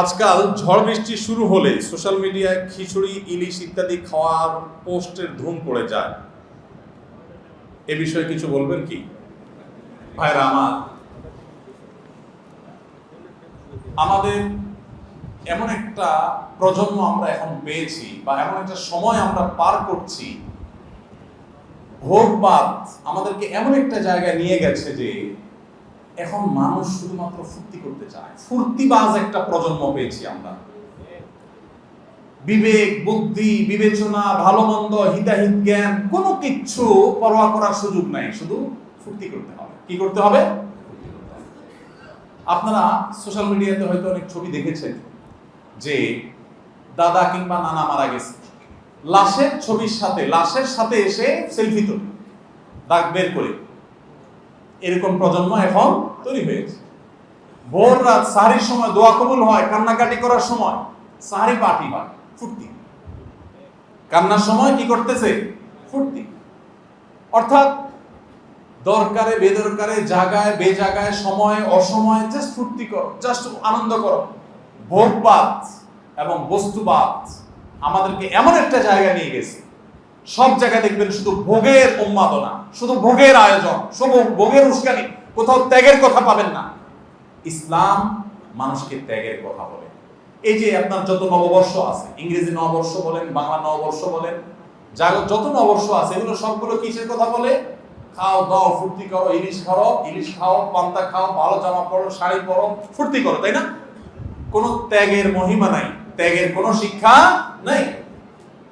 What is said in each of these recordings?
আজকাল ঝড় বৃষ্টি শুরু হলে সোশ্যাল মিডিয়ায় খিচুড়ি, ইলিশ ইত্যাদি খাওয়ার পোস্টের ধুম পড়ে যায়। এ বিষয়ে কিছু বলবেন কি? ভাইরা আমার, আমাদের এমন একটা প্রজন্ম আমরা এখন পেয়েছি বা এমন একটা সময় আমরা পার করছি। ভোগবাদ আমাদেরকে এমন একটা জায়গায় নিয়ে গেছে যে এখন মানুষ শুধুমাত্র ফুর্তি করতে চায়। ফুর্তিবাজ একটা প্রজন্ম পেয়েছি আমরা। বিবেক, বুদ্ধি, বিবেচনা ভালো মন্দ হিতাহিত জ্ঞান, কোনো কিচ্ছু পরোয়া করার সুযোগ নাই। শুধু ফুর্তি করতে হবে। কি করতে হবে। আপনারা সোশ্যাল মিডিয়াতে হয়তো অনেক ছবি দেখেছেন যে দাদা কিংবা নানা মারা গেছে। লাশের ছবির সাথে, লাশের সাথে এসে সেলফি তোলে, দাগ বের করে। এরকম প্রজন্ম এখন তৈরি হয়েছে ভোর রাত সাহারির সময় দোয়া কবুল হয়, কান্নাকাটি করার সময় সাহারি পার্টি হয়, ফুর্তি। কান্নার সময় কি করতেছে? ফুর্তি। অর্থাৎ দরকারে, বেদরকারে, জায়গায় বেজাগায় সময়, অসময় জাস্ট ফুর্তি করো জাস্ট আনন্দ করো। ভোগবাদ এবং বস্তুবাদ আমাদেরকে এমন একটা জায়গা নিয়ে গেছে সব জায়গায় দেখবেন শুধু ভোগের উন্মাদনা, শুধু ভোগের আয়োজন, শুধু ভোগের উস্কানি, কোথাও ত্যাগের কথা পাবেন না। ইসলাম মানুষকে ত্যাগের কথা বলে। এই যে আপনার যত নববর্ষ আছে, ইংরেজি নববর্ষ বলেন, বাংলা নববর্ষ বলেন যা যত নববর্ষ আছে, এগুলো সবগুলো কিসের কথা বলে? খাও, দাও, ফুর্তি করো, ইলিশ খাও ইলিশ খাও, পান্তা খাও, ভালো জামা পরো, শাড়ি পরো, ফুর্তি করো, তাই না? কোনো ত্যাগের মহিমা নাই, ত্যাগের কোনো শিক্ষা নাই।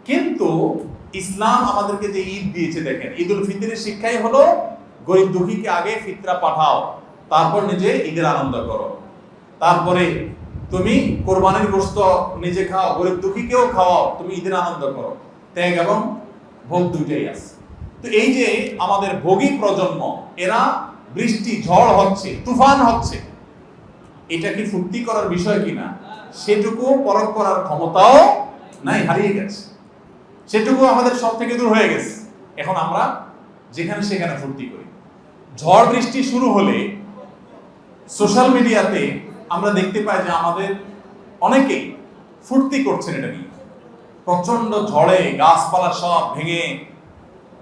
কিন্তু ইসলাম আমাদেরকে যে ঈদ দিয়েছে, দেখেন ঈদ উল ফিতরের শিক্ষাই হলো গরিব দুঃখীকে আগে ফিতরা পাঠাও, তারপর নিজে ঈদের আনন্দ করো। তারপরে তুমি কোরবানির গোস্ত নিজে খাও, গরিব দুঃখীকেও খাওয়াও, তুমি ঈদের আনন্দ করো। ত্যাগ এবং ভোগ দুইটাই আছে। তো এই যে আমাদের ভোগী প্রজন্ম, এরা বৃষ্টি, ঝড় হচ্ছে, তুফান হচ্ছে, এটা কি ফুর্তি করার বিষয় কিনা? সেটুকু পরখ করার ক্ষমতাও নাই, হারিয়ে গেছে। সেটুকু আমাদের সব থেকে দূর হয়ে গেছে। এখন আমরা যেখানে সেখানে ফুর্তি করি। ঝড় বৃষ্টি শুরু হলে সোশ্যাল মিডিয়াতে আমরা দেখতে পাই যে আমাদের অনেকেই ফুর্তি করছেন এটা নিয়ে। প্রচণ্ড ঝড়ে গাছপালা সব ভেঙে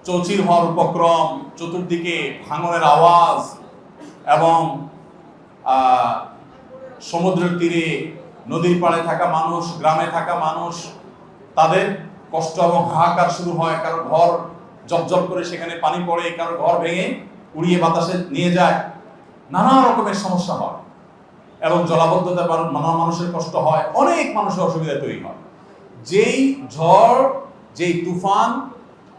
চৌচির হওয়ার উপক্রম, চতুর্দিকে ভাঙনের আওয়াজ এবং সমুদ্রের তীরে নদীর পাড়ে থাকা মানুষ, গ্রামে থাকা মানুষ, তাদের কষ্ট এবং হাহাকার শুরু হয় কারও ঘর জবজব করে সেখানে পানি পড়ে কারও ঘর ভেঙে উড়িয়ে বাতাসে নিয়ে যায়। নানা রকমের সমস্যা হয়। এবং জলাবদ্ধতা নানা মানুষের কষ্ট হয়, অনেক মানুষের অসুবিধা তৈরি হয়। যেই ঝড়, যেই তুফান,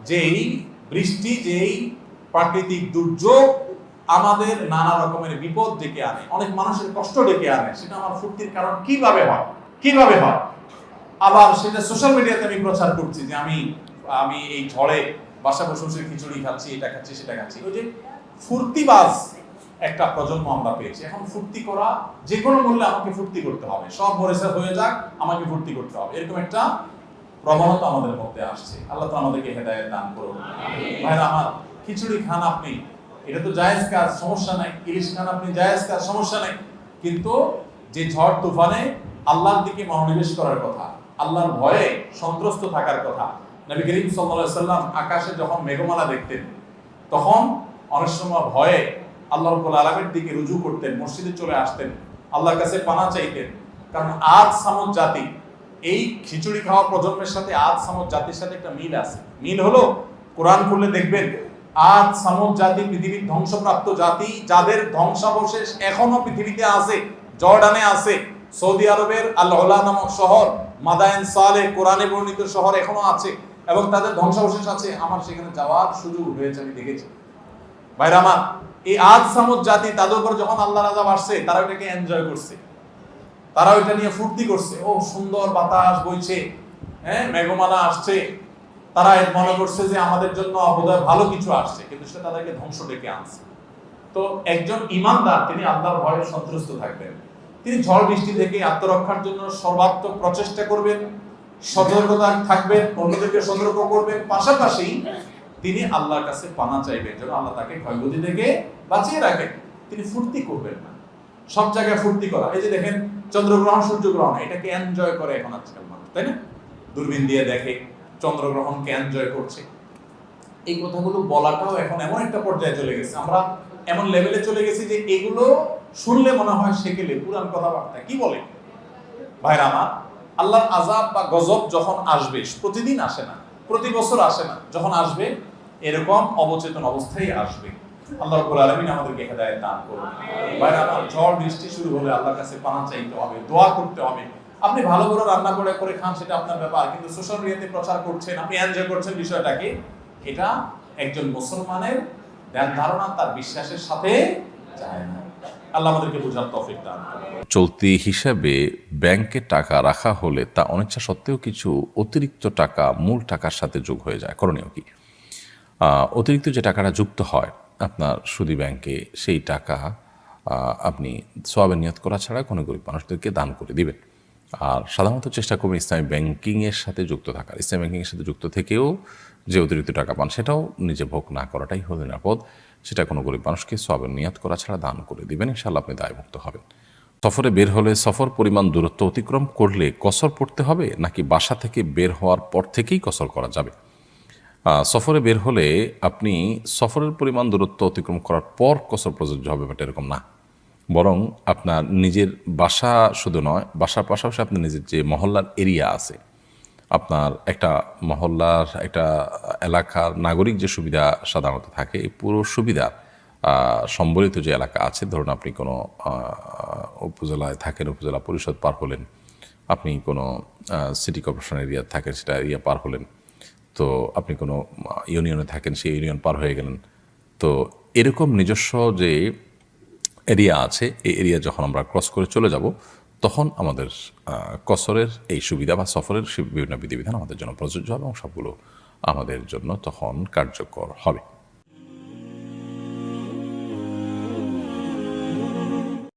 যেই বৃষ্টি, যেই প্রাকৃতিক দুর্যোগ আমাদের নানা রকমের বিপদ ডেকে আনে, অনেক মানুষের কষ্ট ডেকে আনে, সেটা আমার ফুর্তির কারণ। কীভাবে হয়? কীভাবে হয়? আবার সেটা সোশ্যাল মিডিয়াতে আমি প্রচার করছি যে আমি আমি এই ঝড়ে বাসা বসে বসে খিচুড়ি খাচ্ছি এটা খাচ্ছি সেটা খাচ্ছি। ওই যে ফুর্তিবাজ একটা প্রজন্ম আমরা পেয়েছি। এখন ফুর্তি করা যে কোনো মূল্যে আমাকে ফুর্তি করতে হবে। সব মরেছে হয়ে যাক আমাকে ফুর্তি করতে হবে। এরকম একটা প্রবণতা আমাদের মধ্যে আসছে। আল্লাহ তো আমাদেরকে হেদায়েত দান করুন ভাইরা আমার খিচুড়ি খান আপনি। এটা তো জায়েজ কাজ সমস্যা নাই। ইলিশ খান আপনি জায়েজ কাজ সমস্যা নাই। কিন্তু যে ঝড় তুফানে আল্লাহর দিকে মনোনিবেশ করার কথা আল্লাহর ভয়ে সন্ত্রস্ত থাকার কথা। নবী করিম সাল্লাম আকাশে যখন মেঘমালা দেখতেন, তখন অনেক সময় ভয়ে আল্লাহ রব্বুল আলামিনের দিকে রুজু করতেন, মসজিদে চলে আসতেন, আল্লাহর কাছে পানা চাইতেন। কারণ আজ সামুদ জাতি, এই খিচুড়ি খাওয়া প্রজন্মের সাথে আজ সামুদ জাতির সাথে একটা মিল আছে। মিল হলো, কোরআন খুললে দেখবেন, আজ সামুদ জাতি পৃথিবীর ধ্বংসপ্রাপ্ত জাতি, যাদের ধ্বংসাবশেষ এখনও পৃথিবীতে আছে, জর্ডানে আছে সৌদি আরবের আল্লাহ নামক শহর, মাদায়েন সালে কোরআনে বর্ণিত শহর এখনও আছে এবং তাদের ধ্বংসাবশেষ আছে। আমার সেখানে যাওয়ার সুযোগ হয়েছে আমি দেখেছি। ভাইরা আমার, এই আজ সামুদ জাতি তাদের উপর যখন আল্লাহ রাজা আসছে, তারা ওটাকে এনজয় করছে। তারা ওইটা নিয়ে ফুর্তি করছে। ও সুন্দর বাতাস বইছে হ্যাঁ মেঘমালা আসছে। তারা মনে করছে যে আমাদের জন্য বোধহয় ভালো কিছু আসছে, কিন্তু সেটা তাদেরকে ধ্বংস ডেকে আনছে। তো একজন ইমানদার, তিনি আল্লাহর ভয়ে সন্ত্রস্ত থাকবেন। তিনি ঝড় বৃষ্টি থেকে আত্মরক্ষার জন্য সর্বাত্মক প্রচেষ্টা করবেন, সতর্কতা থাকবেন, অন্যদেরকে সতর্ক করবেন। পাশাপাশি তিনি আল্লাহর কাছে পানা চাইবেন, যেন আল্লাহ তাকে ক্ষয়ক্ষতি থেকে বাঁচিয়ে রাখেন। তিনি ফুর্তি করবেন না। সব জায়গায় ফুর্তি করা। এই যে দেখেন, চন্দ্রগ্রহণ সূর্যগ্রহণ, এটাকে এনজয় করে এখন আজকাল মানুষ, তাই না? দূরবীন দিয়ে দেখে চন্দ্রগ্রহণকে এনজয় করছে। এই কথাগুলো বলাটাও এখন এমন একটা পর্যায়ে চলে গেছে। আমরা এমন লেভেলে চলে গেছি যে এগুলো শুনলে মনে হয় সেকেলে পুরান কথাবার্তা। কি বলে? ভাইরা আমার, আল্লাহর আজাব বা গজব যখন আসবে, প্রতিদিন আসে না, প্রতি বছর আসে না, যখন আসবে, এরকম অবচেতন অবস্থায় আসবে। আল্লাহ রাব্বুল আলামিন আমাদেরকে হেদায়েত দান করুন। ভাইরা আমার, ঝড়, বৃষ্টি শুরু হলে আল্লাহর কাছে পানা চাইতে হবে, দোয়া করতে হবে। আপনি ভালো করে রান্না করে করে খান, সেটা আপনার ব্যাপার, কিন্তু সোশ্যাল মিডিয়াতে প্রচার করছেন, আপনি এনজয় করছেন বিষয়টাকে এটা একজন মুসলমানের ধ্যান ধারণা তার বিশ্বাসের সাথে যায় না। চলতি হিসাবে ব্যাংকে টাকা রাখা হলে তা অনিচ্ছা সত্ত্বেও কিছু অতিরিক্ত টাকা মূল টাকার সাথে যোগ হয়ে যায়। করণীয় কি? অতিরিক্ত যে টাকাটা যুক্ত হয় আপনার সুদী ব্যাংকে, সেই টাকা আপনি সোয়াবের নিয়ত করা ছাড়া কোনো গরিব মানুষদেরকে দান করে দিবেন। আর সাধারণত চেষ্টা করবেন ইসলামী ব্যাংকিংয়ের সাথে যুক্ত থাকার। ইসলামী ব্যাংকিংয়ের সাথে যুক্ত থেকেও যে অতিরিক্ত টাকা পান সেটাও নিজে ভোগ না করাটাই হলো নিরাপদ। সেটা কোনো গরিব মানুষকে সোয়াবের নিয়ত করা ছাড়া দান করে দিবেন ইনশাল্লাহ আপনি দায়মুক্ত হবেন। সফরে বের হলে সফর পরিমাণ দূরত্ব অতিক্রম করলে কসর পড়তে হবে নাকি বাসা থেকে বের হওয়ার পর থেকেই কসর করা যাবে? সফরে বের হলে আপনি সফরের পরিমাণ দূরত্ব অতিক্রম করার পর কসর প্রযোজ্য হবে, বাট এরকম না। বরং আপনার নিজের বাসা শুধু নয়, বাসার পাশাপাশি আপনার নিজের যে মহল্লার এরিয়া আছে, আপনার একটা মহল্লার একটা এলাকার নাগরিক যে সুবিধা সাধারণত থাকে, এই পুরো সুবিধা সম্বলিত যে এলাকা আছে, ধরুন আপনি কোনো উপজেলায় থাকেন, উপজেলা পরিষদ পার হলেন, আপনি কোনো সিটি কর্পোরেশন এরিয়া থাকেন, সেটা এরিয়া পার হলেন, তো আপনি কোনো ইউনিয়নে থাকেন, সেই ইউনিয়ন পার হয়ে গেলেন, তো এরকম নিজস্ব যে এরিয়া আছে, এই এরিয়া যখন আমরা ক্রস করে চলে যাব, তখন আমাদের কসরের এই সুবিধা বা সফরের বিভিন্ন বিধিবিধান আমাদের জন্য প্রযোজ্য হবে এবং সবগুলো আমাদের জন্য তখন কার্যকর হবে।